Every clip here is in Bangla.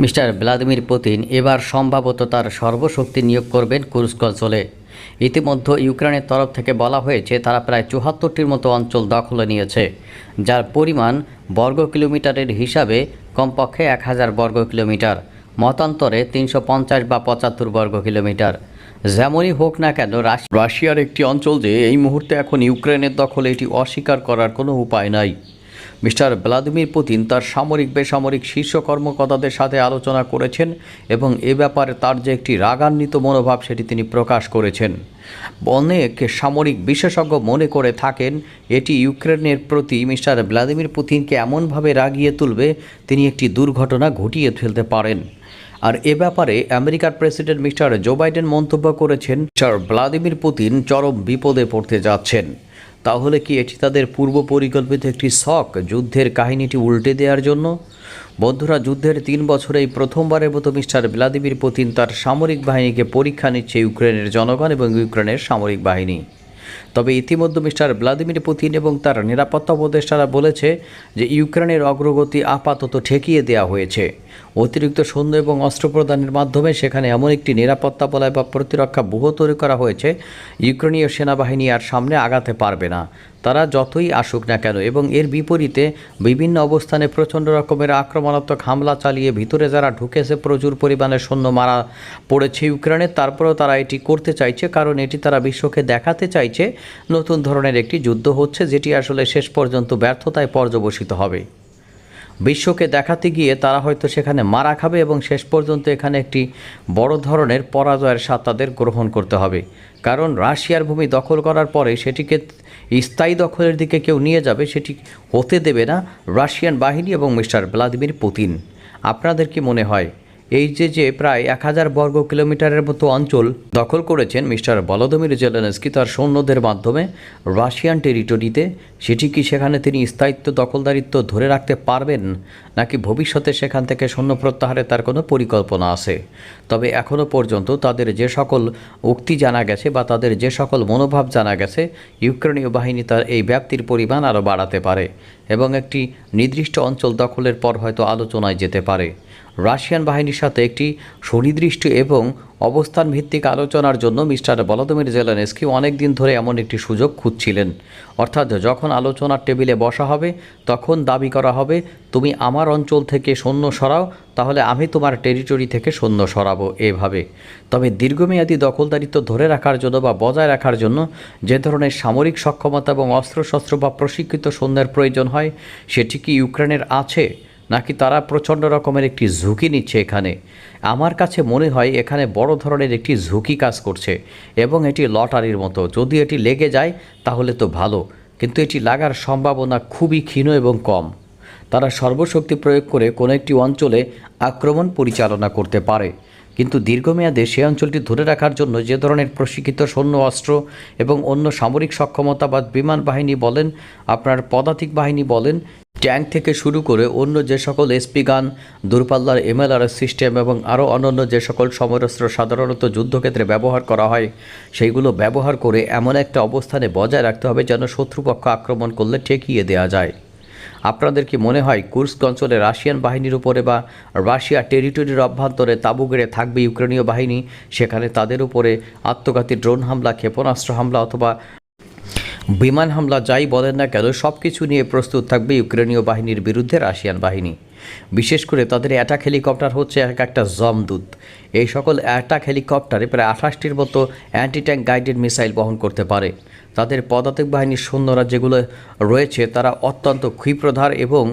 মিস্টার ভ্লাদিমির পুতিন এবার সম্ভবত তার সর্বশক্তি নিয়োগ করবেন কুরস্ক অঞ্চলে ইতিমধ্যে ইউক্রেনের তরফ থেকে বলা হয়েছে, তারা প্রায় চুহাত্তরটির মতো অঞ্চল দখলে নিয়েছে, যার পরিমাণ বর্গ কিলোমিটারের হিসাবে কমপক্ষে এক হাজার বর্গ কিলোমিটার, মতান্তরে তিনশো পঞ্চাশ বা পঁচাত্তর বর্গ কিলোমিটার। যেমনই হোক না কেন, রাশ- রাশিয়ার একটি অঞ্চল যে এই মুহূর্তে এখন ইউক্রেনের দখলে এটি অস্বীকার করার কোনো উপায় নাই। মিস্টার ভ্লাদিমির পুতিন তার সামরিক বেসামরিক শীর্ষ কর্মকর্তাদের সাথে আলোচনা করেছেন এবং এ ব্যাপারে তার যে একটি রাগান্বিত মনোভাব সেটি তিনি প্রকাশ করেছেন। অনেক সামরিক বিশেষজ্ঞ মনে করে থাকেন, এটি ইউক্রেনের প্রতি মিস্টার ভ্লাদিমির পুতিনকে এমনভাবে রাগিয়ে তুলবে, তিনি একটি দুর্ঘটনা ঘটিয়ে ফেলতে পারেন। আর এ ব্যাপারে আমেরিকার প্রেসিডেন্ট মিস্টার জো বাইডেন মন্তব্য করেছেন, মিস্টার ভ্লাদিমির পুতিন চরম বিপদে পড়তে যাচ্ছেন। তাহলে কি এটি তাদের পূর্ব পরিকল্পিত একটি শখ যুদ্ধের কাহিনীটি উল্টে দেওয়ার জন্য? বন্ধুরা, যুদ্ধের তিন বছরেই প্রথমবারের মতো মিস্টার ভ্লাদিমির পুতিন তার সামরিক বাহিনীকে পরীক্ষা নিচ্ছে ইউক্রেনের জনগণ এবং ইউক্রেনের সামরিক বাহিনী। তবে ইতিমধ্যে মিস্টার ভ্লাদিমির পুতিন এবং তার নিরাপত্তা উপদেষ্টারা বলেছে যে ইউক্রেনের অগ্রগতি আপাতত ঠেকিয়ে দেওয়া হয়েছে। অতিরিক্ত সৈন্য এবং অস্ত্র প্রদানের মাধ্যমে সেখানে এমন একটি নিরাপত্তা বলয় বা প্রতিরক্ষা ব্যূহ তৈরি করা হয়েছে, ইউক্রেনীয় সেনাবাহিনী আর সামনে আগাতে পারবে না। তারা যতই আসুক না কেন এবং এর বিপরীতে বিভিন্ন অবস্থানে প্রচণ্ড রকমের আক্রমণাত্মক হামলা চালিয়ে ভিতরে যারা ঢুকেছে, প্রচুর পরিমাণে সৈন্য মারা পড়েছে ইউক্রেনে, তারপরেও তারা এটি করতে চাইছে কারণ এটি তারা বিশ্বকে দেখাতে চাইছে নতুন ধরনের একটি যুদ্ধ হচ্ছে যেটি আসলে শেষ পর্যন্ত ব্যর্থতায় পর্যবসিত হবে। বিশ্বকে দেখাতে গিয়ে তারা হয়তো সেখানে মারা খাবে এবং শেষ পর্যন্ত এখানে একটি বড় ধরনের পরাজয়ের স্বাদ তাদের গ্রহণ করতে হবে। কারণ রাশিয়ার ভূমি দখল করার পরে সেটিকে স্থায়ী দখলের দিকে কেউ নিয়ে যাবে, সেটি হতে দেবে না রাশিয়ান বাহিনী এবং মিস্টার ভ্লাদিমির পুতিন। আপনাদের কি মনে হয়? এই যে যে প্রায় এক হাজার বর্গ কিলোমিটারের মতো অঞ্চল দখল করেছেন মিস্টার বলদমির জেলেনস্কি তার সৈন্যদের মাধ্যমে রাশিয়ান টেরিটরিতে। সেটি কি সেখানে তিনি স্থায়িত্ব, দখলদারিত্ব ধরে রাখতে পারবেন, নাকি ভবিষ্যতে সেখান থেকে সৈন্য প্রত্যাহারে তার কোনো পরিকল্পনা আছে? তবে এখনও পর্যন্ত তাদের যে সকল উক্তি জানা গেছে বা তাদের যে সকল মনোভাব জানা গেছে, ইউক্রেনীয় বাহিনী তার এই ব্যাপ্তির পরিমাণ আরও বাড়াতে পারে এবং একটি নির্দিষ্ট অঞ্চল দখলের পর হয়তো আলোচনায় যেতে পারে। রাশিয়ান বাহিনীর সাথে একটি সুনির্দিষ্ট এবং অবস্থান ভিত্তিক আলোচনার জন্য মিস্টার বলদমির জেলেনস্কি অনেক দিন ধরে এমন একটি সুযোগ খুঁজছিলেন। অর্থাৎ যখন আলোচনার টেবিলে বসা হবে, তখন দাবি করা হবে, তুমি আমার অঞ্চল থেকে সৈন্য সরাও, তাহলে আমি তোমার টেরিটরি থেকে সৈন্য সরাবো। এভাবে। তবে দীর্ঘমেয়াদী দখলদারিত্ব ধরে রাখার জন্য বা বজায় রাখার জন্য যে ধরনের সামরিক সক্ষমতা এবং অস্ত্রশস্ত্র বা প্রশিক্ষিত সৈন্যের প্রয়োজন হয় সেটি কি ইউক্রেনের আছে। নাকি তারা প্রচণ্ড রকমের একটি ঝুঁকি নিচ্ছে এখানে? আমার কাছে মনে হয় এখানে বড় ধরনের একটি ঝুঁকি কাজ করছে এবং এটি লটারির মতো। যদি এটি লেগে যায়, তাহলে তো ভালো। কিন্তু এটি লাগার সম্ভাবনা খুবই ক্ষীণ এবং কম। তারা সর্বশক্তি প্রয়োগ করে কোনো একটি অঞ্চলে আক্রমণ পরিচালনা করতে পারে। কিন্তু দীর্ঘমেয়াদে সে অঞ্চলটি ধরে রাখার জন্য যে ধরনের প্রশিক্ষিত সৈন্য, অস্ত্র এবং অন্য সামরিক সক্ষমতা বা বিমান বাহিনী বলেন, আপনার পদাতিক বাহিনী বলেন, ট্যাঙ্ক থেকে শুরু করে অন্য যে সকল এসপি গান, দূরপাল্লার এমএলআর সিস্টেম এবং আরও অন্যান্য যে সকল সমরাস্ত্র সাধারণত যুদ্ধক্ষেত্রে ব্যবহার করা হয়, সেইগুলো ব্যবহার করে এমন একটা অবস্থানে বজায় রাখতে হবে যেন শত্রুপক্ষ আক্রমণ করলে ঠেকিয়ে দেওয়া যায়। আপনাদের কি মনে হয় কুর্স্ক অঞ্চলে রাশিয়ান বাহিনীর উপরে বা রাশিয়া টেরিটরির অভ্যন্তরে তাঁবু গেড়ে থাকবে ইউক্রেনীয় বাহিনী? সেখানে তাদের উপরে আত্মঘাতী ড্রোন হামলা, ক্ষেপণাস্ত্র হামলা অথবা বিমান হামলা যাই বলেন না কেন সব কিছু নিয়ে প্রস্তুত থাকবে ইউক্রেনীয় বাহিনীর বিরুদ্ধে রাশিয়ান বাহিনী। বিশেষ করে তাদের অ্যাটাক হেলিকপ্টার হচ্ছে এক একটা জমদূত। এই সকল অ্যাটাক হেলিকপ্টারে প্রায় আঠাশটির মতো অ্যান্টি ট্যাঙ্ক গাইডেড মিসাইল বহন করতে পারে। তাদের পদাতিক বাহিনীর সৈন্যরা যেগুলো রয়েছে, তারা অত্যন্ত ক্ষিপ্রধার এবং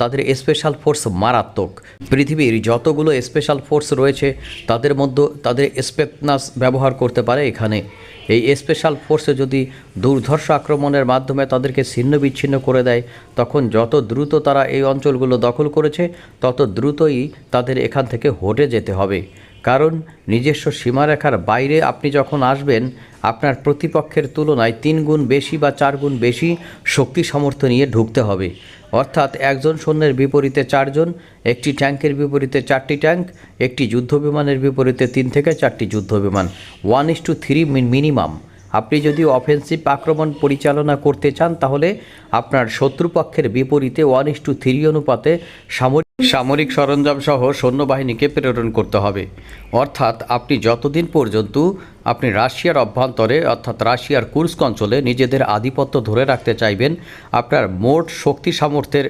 তাদের স্পেশাল ফোর্স মারাত্মক। পৃথিবীর যতগুলো স্পেশাল ফোর্স রয়েছে, তাদের মধ্যে তাদের স্পেকনাস ব্যবহার করতে পারে এখানে। এই স্পেশাল ফোর্সে যদি দুর্ধর্ষ আক্রমণের মাধ্যমে তাদেরকে ছিন্ন বিচ্ছিন্ন করে দেয়, তখন যত দ্রুত তারা এই অঞ্চলগুলো দখল করেছে, তত দ্রুতই তাদের এখান থেকে হটে যেতে হবে। কারণ নিজস্ব সীমারেখার বাইরে আপনি যখন আসবেন, আপনার প্রতিপক্ষের তুলনায় তিন গুণ বেশি বা চার গুণ বেশি শক্তি সামর্থ্য নিয়ে ঢুকতে হবে। অর্থাৎ একজন সৈন্যের বিপরীতে চারজন, একটি ট্যাঙ্কের বিপরীতে চারটি ট্যাঙ্ক একটি যুদ্ধবিমানের বিপরীতে তিন থেকে চারটি যুদ্ধবিমান। One is two three minimum. আপনি যদি অফেন্সিভ আক্রমণ পরিচালনা করতে চান, তাহলে আপনার শত্রুপক্ষের বিপরীতে ওয়ান ইস টু থ্রি অনুপাতে সামরিক সামরিক সরঞ্জাম সহ সৈন্যবাহিনীকে প্রেরণ করতে হবে। অর্থাৎ আপনি যতদিন পর্যন্ত আপনি রাশিয়ার অভ্যন্তরে অর্থাৎ রাশিয়ার কুর্স্ক অঞ্চলে নিজেদের আধিপত্য ধরে রাখতে চাইবেন, আপনার মোট শক্তি সামর্থ্যের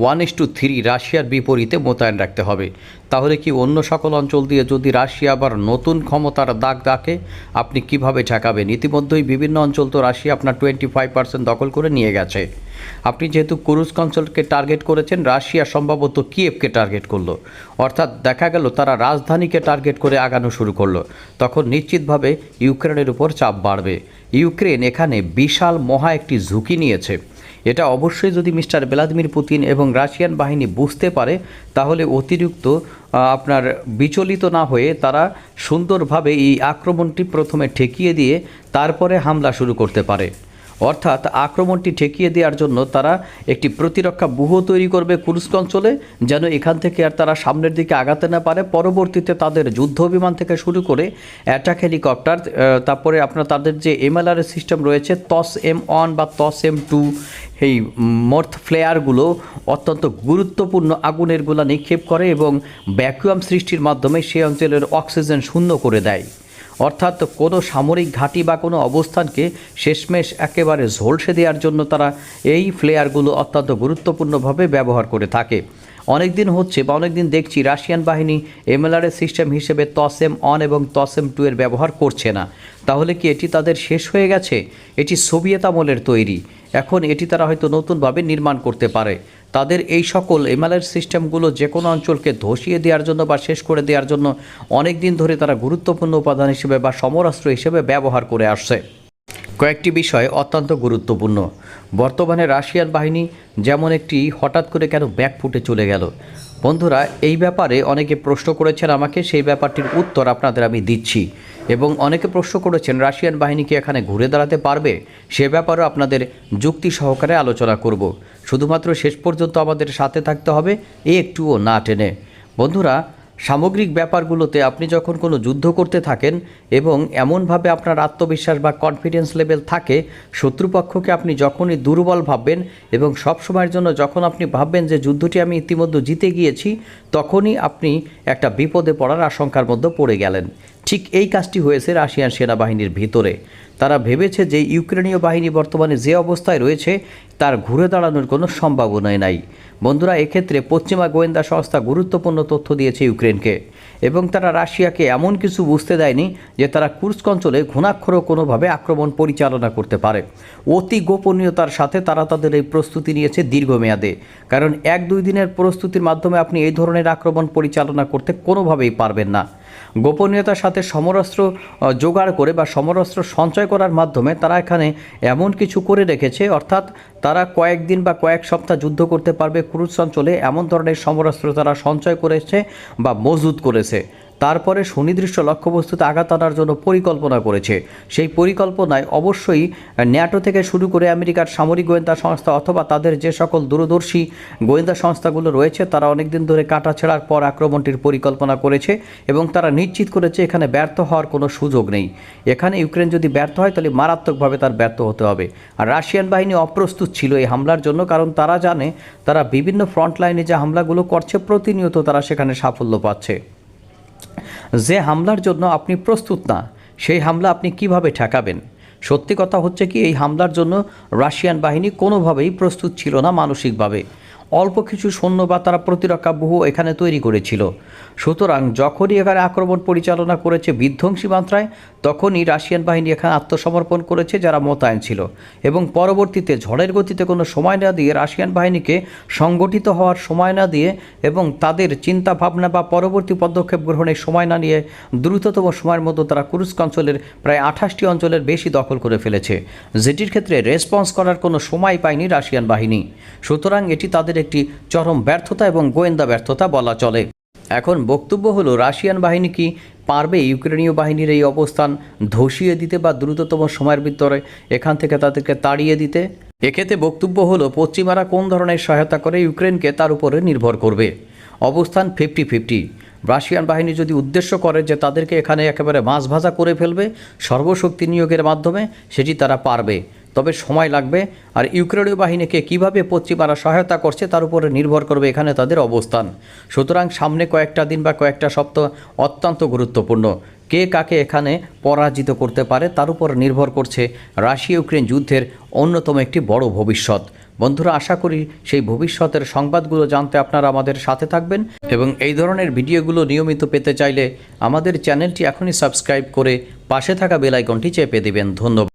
ওয়ান ইস টু থ্রি রাশিয়ার বিপরীতে মোতায়েন রাখতে হবে। তাহলে কি অন্য সকল অঞ্চল দিয়ে যদি রাশিয়া আবার নতুন ক্ষমতার দাগ ডাকে, আপনি কীভাবে ঠেকাবেন? ইতিমধ্যেই বিভিন্ন অঞ্চল তো রাশিয়া আপনার টোয়েন্টি ফাইভ পার্সেন্ট দখল করে নিয়ে গেছে। আপনি যেহেতু কুরুস্ক অঞ্চলকে টার্গেট করেছেন, রাশিয়া সম্ভবত কিয়েভকে টার্গেট করল। অর্থাৎ দেখা গেল তারা রাজধানীকে টার্গেট করে আগানো শুরু করল। তখন নিশ্চিতভাবে ইউক্রেনের উপর চাপ বাড়বে। ইউক্রেন এখানে বিশাল মহা একটি ঝুঁকি নিয়েছে। এটা অবশ্যই যদি মিস্টার ভ্লাদিমির পুতিন এবং রাশিয়ান বাহিনী বুঝতে পারে, তাহলে অতিরিক্ত আপনার বিচলিত না হয়ে তারা সুন্দরভাবে এই আক্রমণটি প্রথমে ঠেকিয়ে দিয়ে তারপরে হামলা শুরু করতে পারে। অর্থাৎ আক্রমণটি ঠেকিয়ে দেওয়ার জন্য তারা একটি প্রতিরক্ষা ব্যূহ তৈরি করবে কুরস্ক অঞ্চলে, যেন এখান থেকে আর তারা সামনের দিকে আগাতে না পারে। পরবর্তীতে তাদের যুদ্ধ বিমান থেকে শুরু করে অ্যাটাক হেলিকপ্টার তারপরে আপনার তাদের যে এমএলআর সিস্টেম রয়েছে, টস এম ওয়ান বা টস এম টু, এই মর্থ ফ্লেয়ারগুলো অত্যন্ত গুরুত্বপূর্ণ আগুনেরগুলো নিক্ষেপ করে এবং ভ্যাকুয়াম সৃষ্টির মাধ্যমে সেই অঞ্চলের অক্সিজেন শূন্য করে দেয়। অর্থাৎ কোনো সামরিক ঘাঁটি বা কোনো অবস্থানকে শেষমেশ একেবারে ঝলসে দেওয়ার জন্য তারা এই ফ্লেয়ারগুলো অত্যন্ত গুরুত্বপূর্ণভাবে ব্যবহার করে থাকে। অনেক দিন হচ্ছে বা অনেক দিন দেখছি রাশিয়ান বাহিনী এমএলআরের সিস্টেম হিসেবে তসেম অন এবং তসেম টু এর ব্যবহার করছে না। তাহলে কি এটি তাদের শেষ হয়ে গেছে? এটি সোভিয়েত আমলের তৈরি। এখন এটি তারা হয়তো নতুনভাবে নির্মাণ করতে পারে। তাদের এই সকল এমএলআর সিস্টেমগুলো যে কোনো অঞ্চলকে ধসিয়ে দেওয়ার জন্য বা শেষ করে দেওয়ার জন্য অনেক দিন ধরে তারা গুরুত্বপূর্ণ উপাদান হিসেবে বা সমরাস্ত্র হিসেবে ব্যবহার করে আসছে। কয়েকটি বিষয় অত্যন্ত গুরুত্বপূর্ণ। বর্তমানে রাশিয়ান বাহিনী যেমন একটি হঠাৎ করে কেন ব্যাক ফুটে চলে গেল? বন্ধুরা, এই ব্যাপারে অনেকে প্রশ্ন করেছেন আমাকে, সেই ব্যাপারটির উত্তর আপনাদের আমি দিচ্ছি। এবং অনেকে প্রশ্ন করেছেন, রাশিয়ান বাহিনী কি এখানে ঘুরে দাঁড়াতে পারবে? সে ব্যাপারেও আপনাদের যুক্তি সহকারে আলোচনা করব। শুধুমাত্র শেষ পর্যন্ত আমাদের সাথে থাকতে হবে, এ একটুও না টেনে। বন্ধুরা, সামগ্রিক ব্যাপারগুলোতে আপনি যখন কোনো যুদ্ধ করতে থাকেন এবং এমনভাবে আপনার আত্মবিশ্বাস বা কনফিডেন্স লেভেল থাকে, শত্রুপক্ষকে আপনি যখনই দুর্বল ভাববেন এবং সব সময়ের জন্য যখন আপনি ভাববেন যে যুদ্ধটি আমি ইতিমধ্যে জিতে গিয়েছি, তখনই আপনি একটা বিপদে পড়ার আশঙ্কার মধ্যে পড়ে গেলেন। ঠিক এই কাজটি হয়েছে রাশিয়ান সেনাবাহিনীর ভিতরে। তারা ভেবেছে যে ইউক্রেনীয় বাহিনী বর্তমানে যে অবস্থায় রয়েছে, তার ঘুরে দাঁড়ানোর কোনো সম্ভাবনাই নাই। বন্ধুরা, এক্ষেত্রে পশ্চিমা গোয়েন্দা সংস্থা গুরুত্বপূর্ণ তথ্য দিয়েছে ইউক্রেনকে এবং তারা রাশিয়াকে এমন কিছু বুঝতে দেয়নি যে তারা কুর্স্ক অঞ্চলে ঘুণাক্ষরও কোনোভাবে আক্রমণ পরিচালনা করতে পারে। অতি গোপনীয়তার সাথে তারা তাদের এই প্রস্তুতি নিয়েছে দীর্ঘমেয়াদে, কারণ এক দুই দিনের প্রস্তুতির মাধ্যমে আপনি এই ধরনের আক্রমণ পরিচালনা করতে কোনোভাবেই পারবেন না। গোপনীয়তার সাথে সমরাস্ত্র জোগাড় করে বা সমরাস্ত্র সঞ্চয় করার মাধ্যমে তারা এখানে এমন কিছু করে রেখেছে, অর্থাৎ তারা কয়েকদিন বা কয়েক সপ্তাহ যুদ্ধ করতে পারবে ক্রুজ অঞ্চলে এমন ধরনের সমরাস্ত্র তারা সঞ্চয় করেছে বা মজুদ করেছে। তারপরে সুনির্দিষ্ট লক্ষ্যবস্তুতে আঘাত আনার জন্য পরিকল্পনা করেছে। সেই পরিকল্পনায় অবশ্যই ন্যাটো থেকে শুরু করে আমেরিকার সামরিক গোয়েন্দা সংস্থা অথবা তাদের যে সকল দূরদর্শী গোয়েন্দা সংস্থাগুলো রয়েছে, তারা অনেকদিন ধরে কাটা ছেঁড়ার পর আক্রমণটির পরিকল্পনা করেছে এবং তারা নিশ্চিত করেছে এখানে ব্যর্থ হওয়ার কোনো সুযোগ নেই। এখানে ইউক্রেন যদি ব্যর্থ হয়, তাহলে মারাত্মকভাবে তার ব্যর্থ হতে হবে। আর রাশিয়ান বাহিনী অপ্রস্তুত ছিল এই হামলার জন্য, কারণ তারা জানে তারা বিভিন্ন ফ্রন্ট লাইনে যে হামলাগুলো করছে, প্রতিনিয়ত তারা সেখানে সাফল্য পাচ্ছে। যে হামলার জন্য আপনি প্রস্তুত না, সেই হামলা আপনি কীভাবে ঠেকাবেন? সত্যি কথা হচ্ছে কি, এই হামলার জন্য রাশিয়ান বাহিনী কোনোভাবেই প্রস্তুত ছিল না মানসিকভাবে। অল্প কিছু সৈন্য বা তারা প্রতিরক্ষা বহু এখানে তৈরি করেছিল। সুতরাং যখনই এখানে আক্রমণ পরিচালনা করেছে বিধ্বংসী মাত্রায়, তখনই রাশিয়ান বাহিনী এখানে আত্মসমর্পণ করেছে যারা মোতায়েন ছিল এবং পরবর্তীতে ঝড়ের গতিতে কোনো সময় না দিয়ে রাশিয়ান বাহিনীকে সংগঠিত হওয়ার সময় না দিয়ে এবং তাদের চিন্তা ভাবনা বা পরবর্তী পদক্ষেপ গ্রহণের সময় না নিয়ে দ্রুততম সময়ের মধ্যে তারা কুরুস্ক অঞ্চলের প্রায় আঠাশটি অঞ্চলের বেশি দখল করে ফেলেছে। যেটির ক্ষেত্রে রেসপন্স করার কোনো সময় পায়নি রাশিয়ান বাহিনী। সুতরাং এটি তাদের একটি চরম ব্যর্থতা এবং গোয়েন্দা ব্যর্থতা বলা চলে। এখন বক্তব্য হলো, রাশিয়ান বাহিনী কি পারবে ইউক্রেনীয় বাহিনীর এই অবস্থান ধসিয়ে দিতে বা দ্রুততম সময়ের ভিতরে এখান থেকে তাদেরকে তাড়িয়ে দিতে? এক্ষেত্রে বক্তব্য হলো, পশ্চিমারা কোন ধরনের সহায়তা করে ইউক্রেনকে তার উপরে নির্ভর করবে? অবস্থান ফিফটি ফিফটি রাশিয়ান বাহিনী যদি উদ্দেশ্য করে যে তাদেরকে এখানে একেবারে মাছ ভাজা করে ফেলবে, সর্বশক্তি নিয়োগের মাধ্যমে সেটি তারা পারবে। তবে সময় লাগবে। আর ইউক্রেনীয় বাহিনীকে কীভাবে পশ্চিমারা সহায়তা করছে তার উপরে নির্ভর করবে এখানে তাদের অবস্থান। সুতরাং সামনে কয়েকটা দিন বা কয়েকটা সপ্তাহ অত্যন্ত গুরুত্বপূর্ণ। কে কাকে এখানে পরাজিত করতে পারে তার উপর নির্ভর করছে রাশিয়া ইউক্রেন যুদ্ধের অন্যতম একটি বড় ভবিষ্যৎ। বন্ধুরা, আশা করি সেই ভবিষ্যতের সংবাদগুলো জানতে আপনারা আমাদের সাথে থাকবেন এবং এই ধরনের ভিডিওগুলো নিয়মিত পেতে চাইলে আমাদের চ্যানেলটি এখনই সাবস্ক্রাইব করে পাশে থাকা বেল আইকনটি চেপে দেবেন। ধন্যবাদ।